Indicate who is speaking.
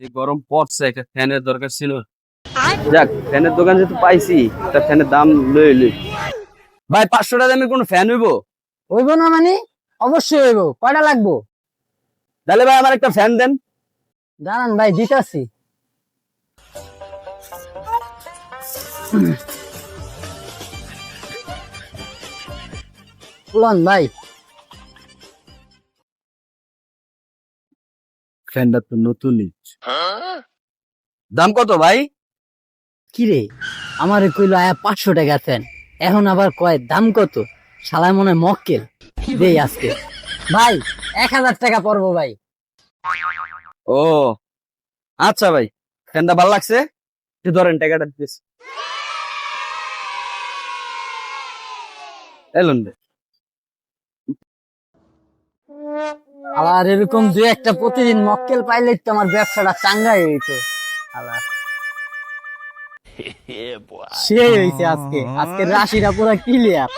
Speaker 1: যে গরম পড়ছে একটা ফ্যানের দরকার ছিল। যাক ফ্যানের দোকান যেহেতু পাইছি একটা ফ্যানের দাম লই লই। ভাই পাঁচশো টাকা দামের কোনো ফ্যান হইবো?
Speaker 2: হইব না মানে? অবশ্যই হইব কয়টা লাগবো?
Speaker 1: তাহলে ভাই আমার একটা ফ্যান দেন।
Speaker 2: দাঁড়ান ভাই দিতাছি। লন ভাই
Speaker 1: ফ্যানটা তো নতুনই দাম কত ভাই?
Speaker 2: কিরে? আমার কইলো আয়া পাঁচশো টাকা ফ্যান। এখন আবার কয় দাম কত? শালায় মনে হয় মক্কেল। দেই আজকে। ভাই এক হাজার টাকা পড়ব ভাই।
Speaker 1: ও আচ্ছা ভাই ফ্যানটা ভালো লাগছে? একটু ধরেন টাকাটা দিস এলুন রে
Speaker 2: আবার এরকম দু একটা প্রতিদিন মক্কেল পাইলে তো আমার ব্যবসাটা চাঙ্গাই হইতো। আবার সে হয়েছে আজকে। আজকে রাশিটা পুরো ক্লিয়ার